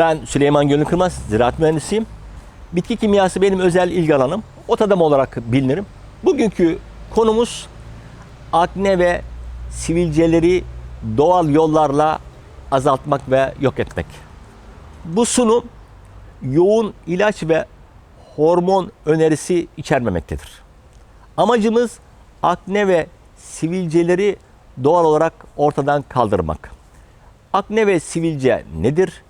Ben Süleyman Gönül Kırmaz, ziraat mühendisiyim. Bitki kimyası benim özel ilgi alanım. Ot adamı olarak bilinirim. Bugünkü konumuz akne ve sivilceleri doğal yollarla azaltmak ve yok etmek. Bu sunum yoğun ilaç ve hormon önerisi içermemektedir. Amacımız akne ve sivilceleri doğal olarak ortadan kaldırmak. Akne ve sivilce nedir?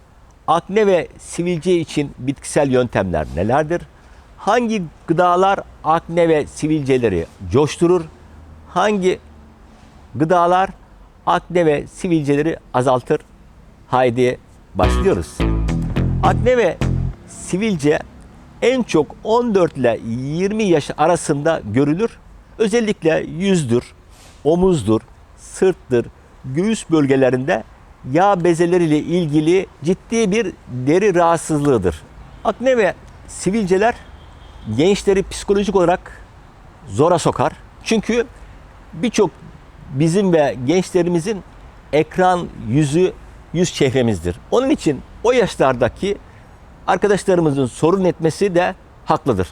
Akne ve sivilce için bitkisel yöntemler nelerdir? Hangi gıdalar akne ve sivilceleri coşturur? Hangi gıdalar akne ve sivilceleri azaltır? Haydi başlıyoruz. Akne ve sivilce en çok 14 ile 20 yaş arasında görülür. Özellikle yüzdür, omuzdur, sırttır, göğüs bölgelerinde yağ bezeleriyle ilgili ciddi bir deri rahatsızlığıdır. Akne ve sivilceler gençleri psikolojik olarak zora sokar. Çünkü birçok bizim ve gençlerimizin ekran yüzü yüz çehremizdir. Onun için o yaşlardaki arkadaşlarımızın sorun etmesi de haklıdır.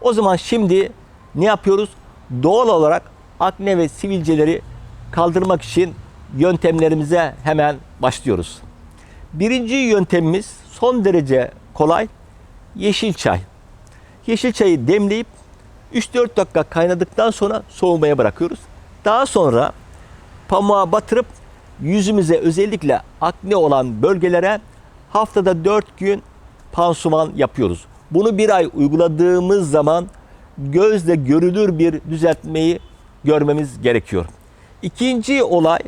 O zaman şimdi ne yapıyoruz? Doğal olarak akne ve sivilceleri kaldırmak için yöntemlerimize hemen başlıyoruz. Birinci yöntemimiz son derece kolay. Yeşil çay. Yeşil çayı demleyip 3-4 dakika kaynadıktan sonra soğumaya bırakıyoruz. Daha sonra pamuğa batırıp yüzümüze özellikle akne olan bölgelere haftada 4 gün pansuman yapıyoruz. Bunu bir ay uyguladığımız zaman gözle görülür bir düzeltmeyi görmemiz gerekiyor. İkinci olay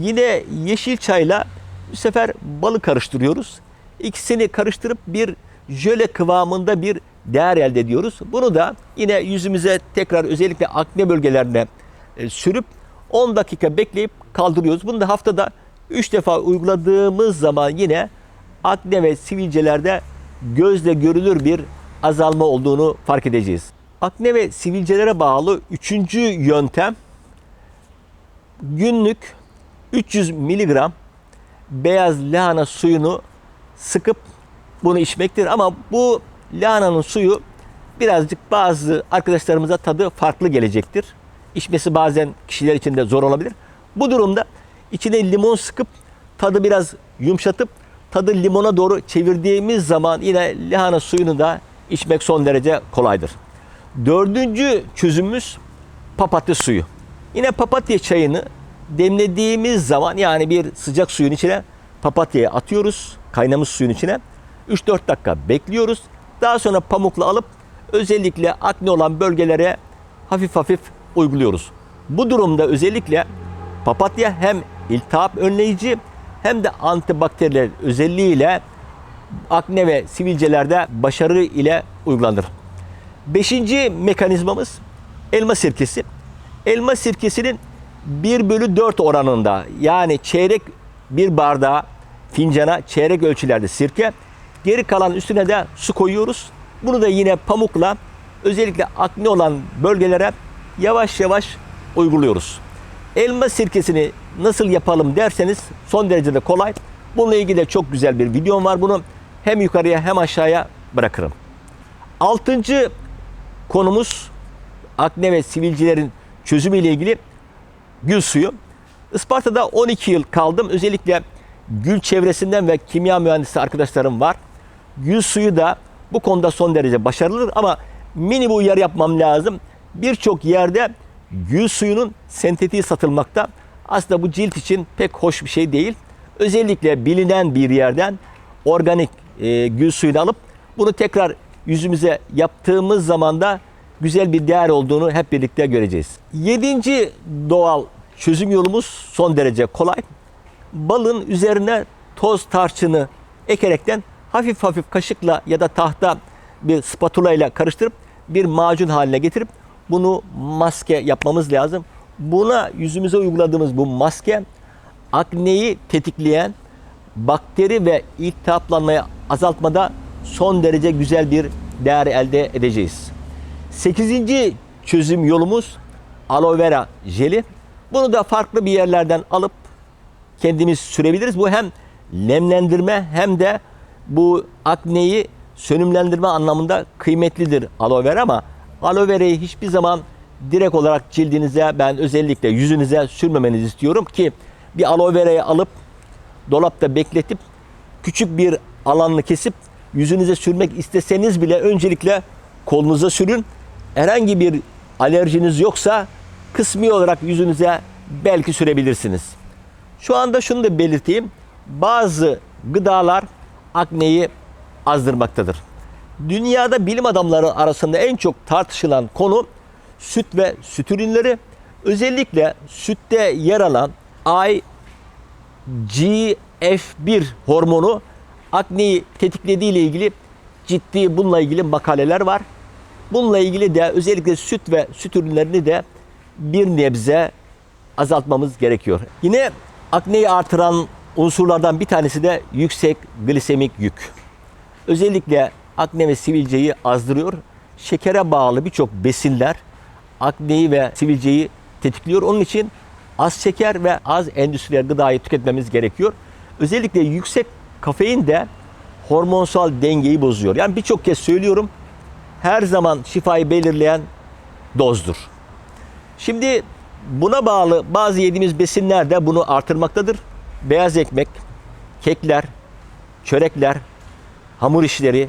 yine yeşil çayla bu sefer balı karıştırıyoruz. İkisini karıştırıp bir jöle kıvamında bir değer elde ediyoruz. Bunu da yine yüzümüze tekrar özellikle akne bölgelerine e, sürüp 10 dakika bekleyip kaldırıyoruz. Bunu da haftada 3 defa uyguladığımız zaman yine akne ve sivilcelerde gözle görülür bir azalma olduğunu fark edeceğiz. Akne ve sivilcelere bağlı üçüncü yöntem günlük 300 miligram beyaz lahana suyunu sıkıp bunu içmektir. Ama bu lahananın suyu birazcık bazı arkadaşlarımıza tadı farklı gelecektir. İçmesi bazen kişiler için de zor olabilir. Bu durumda içine limon sıkıp tadı biraz yumuşatıp tadı limona doğru çevirdiğimiz zaman yine lahana suyunu da içmek son derece kolaydır. Dördüncü çözümümüz papatya suyu. Yine papatya çayını demlediğimiz zaman yani bir sıcak suyun içine papatyayı atıyoruz. Kaynamış suyun içine. 3-4 dakika bekliyoruz. Daha sonra pamukla alıp özellikle akne olan bölgelere hafif hafif uyguluyoruz. Bu durumda özellikle papatya hem iltihap önleyici hem de antibakteriyel özelliğiyle akne ve sivilcelerde başarı ile uygulanır. Beşinci mekanizmamız elma sirkesi. Elma sirkesinin 1 bölü 4 oranında yani çeyrek bir bardağa fincana çeyrek ölçülerde sirke geri kalan üstüne de su koyuyoruz. Bunu da yine pamukla özellikle akne olan bölgelere yavaş yavaş uyguluyoruz. Elma sirkesini nasıl yapalım derseniz son derece de kolay. Bununla ilgili de çok güzel bir videom var. Bunu hem yukarıya hem aşağıya bırakırım. Altıncı konumuz akne ve sivilcilerin çözümü ile ilgili gül suyu. Isparta'da 12 yıl kaldım. Özellikle gül çevresinden ve kimya mühendisi arkadaşlarım var. Gül suyu da bu konuda son derece başarılıdır ama mini bir uyarı yapmam lazım. Birçok yerde gül suyunun sentetiği satılmakta. Aslında bu cilt için pek hoş bir şey değil. Özellikle bilinen bir yerden organik e, gül suyunu alıp bunu tekrar yüzümüze yaptığımız zaman da güzel bir değer olduğunu hep birlikte göreceğiz. Yedinci doğal çözüm yolumuz son derece kolay. Balın üzerine toz tarçını ekerekten hafif hafif kaşıkla ya da tahta bir spatula ile karıştırıp bir macun haline getirip bunu maske yapmamız lazım. Buna yüzümüze uyguladığımız bu maske akneyi tetikleyen bakteri ve iltihaplanmayı azaltmada son derece güzel bir değer elde edeceğiz. Sekizinci çözüm yolumuz aloe vera jeli. Bunu da farklı bir yerlerden alıp kendimiz sürebiliriz. Bu hem nemlendirme hem de Bu akneyi sönümlendirme anlamında kıymetlidir aloe vera ama aloe verayı hiçbir zaman direkt olarak cildinize ben özellikle yüzünüze sürmemenizi istiyorum ki bir aloe verayı alıp dolapta bekletip küçük bir alanını kesip yüzünüze sürmek isteseniz bile öncelikle kolunuza sürün. Herhangi bir alerjiniz yoksa kısmi olarak yüzünüze belki sürebilirsiniz. Şu anda şunu da belirteyim. Bazı gıdalar akneyi azdırmaktadır. Dünyada bilim adamları arasında en çok tartışılan konu süt ve süt ürünleri. Özellikle sütte yer alan IGF-1 hormonu akneyi tetiklediği ile ilgili ciddi bununla ilgili makaleler var. Bununla ilgili de özellikle süt ve süt ürünlerini de bir nebze azaltmamız gerekiyor. Yine akneyi artıran unsurlardan bir tanesi de yüksek glisemik yük. Özellikle akne ve sivilceyi azdırıyor. Şekere bağlı birçok besinler akneyi ve sivilceyi tetikliyor. Onun için az şeker ve az endüstriyel gıdayı tüketmemiz gerekiyor. Özellikle yüksek kafein de hormonsal dengeyi bozuyor. Yani birçok kez söylüyorum her zaman şifayı belirleyen dozdur. Şimdi buna bağlı bazı yediğimiz besinler de bunu artırmaktadır. Beyaz ekmek, kekler, çörekler, hamur işleri,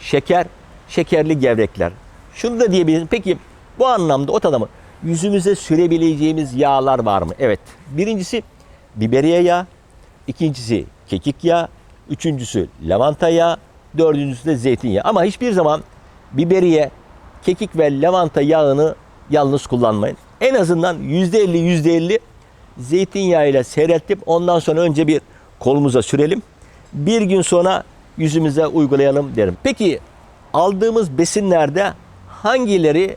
şeker, şekerli gevrekler. Şunu da diyebiliriz. Peki bu anlamda o adamı yüzümüze sürebileceğimiz yağlar var mı? Evet. Birincisi biberiye yağı, ikincisi kekik yağı, üçüncüsü lavanta yağı, dördüncüsü de zeytinyağı. Ama hiçbir zaman biberiye, kekik ve lavanta yağını yalnız kullanmayın. En azından %50 %50 zeytinyağıyla seyreltip ondan sonra önce bir kolumuza sürelim. Bir gün sonra yüzümüze uygulayalım derim. Peki aldığımız besinlerde hangileri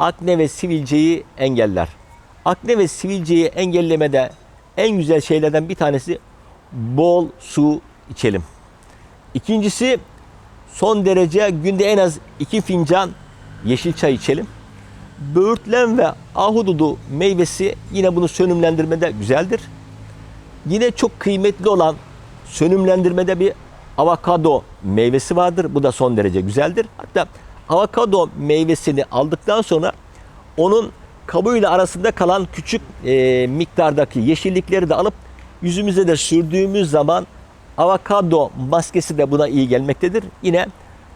akne ve sivilceyi engeller? Akne ve sivilceyi engellemede en güzel şeylerden bir tanesi bol su içelim. İkincisi son derece günde en az iki fincan yeşil çay içelim. Böğürtlen ve ahududu meyvesi yine bunu sönümlendirmede güzeldir. Yine çok kıymetli olan sönümlendirmede bir avokado meyvesi vardır. Bu da son derece güzeldir. Hatta avokado meyvesini aldıktan sonra onun kabuğuyla arasında kalan küçük e, miktardaki yeşillikleri de alıp yüzümüze de sürdüğümüz zaman avokado maskesi de buna iyi gelmektedir. Yine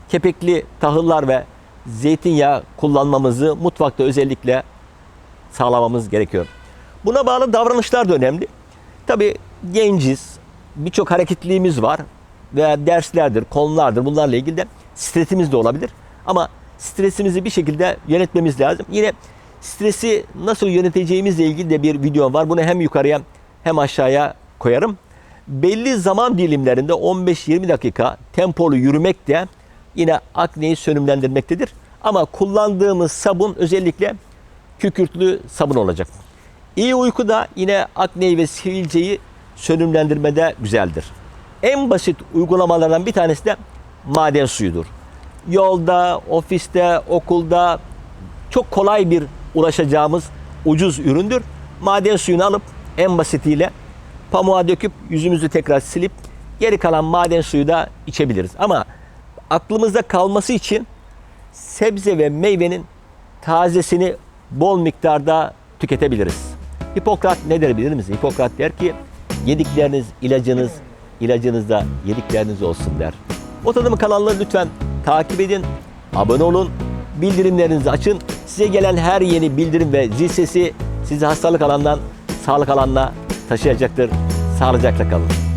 kepekli tahıllar ve zeytinyağı kullanmamızı mutfakta özellikle sağlamamız gerekiyor. Buna bağlı davranışlar da önemli. Tabii genciz, birçok hareketliliğimiz var veya derslerdir, konulardır bunlarla ilgili de stresimiz de olabilir. Ama stresimizi bir şekilde yönetmemiz lazım. Yine stresi nasıl yöneteceğimizle ilgili de bir video var. Bunu hem yukarıya hem aşağıya koyarım. Belli zaman dilimlerinde 15-20 dakika tempolu yürümek de yine akneyi sönümlendirmektedir. Ama kullandığımız sabun özellikle kükürtlü sabun olacak. İyi uyku da yine akneyi ve sivilceyi sönümlendirmede güzeldir. En basit uygulamalardan bir tanesi de maden suyudur. Yolda, ofiste, okulda çok kolay bir ulaşacağımız ucuz üründür. Maden suyunu alıp en basitiyle pamuğa döküp yüzümüzü tekrar silip geri kalan maden suyu da içebiliriz. Ama aklımızda kalması için sebze ve meyvenin tazesini bol miktarda tüketebiliriz. Hipokrat ne der bilir misin? Hipokrat der ki yedikleriniz ilacınız, ilacınız da yedikleriniz olsun der. O tadımı kanalını lütfen takip edin, abone olun, bildirimlerinizi açın. Size gelen her yeni bildirim ve zil sesi sizi hastalık alandan sağlık alanına taşıyacaktır. Sağlıcakla kalın.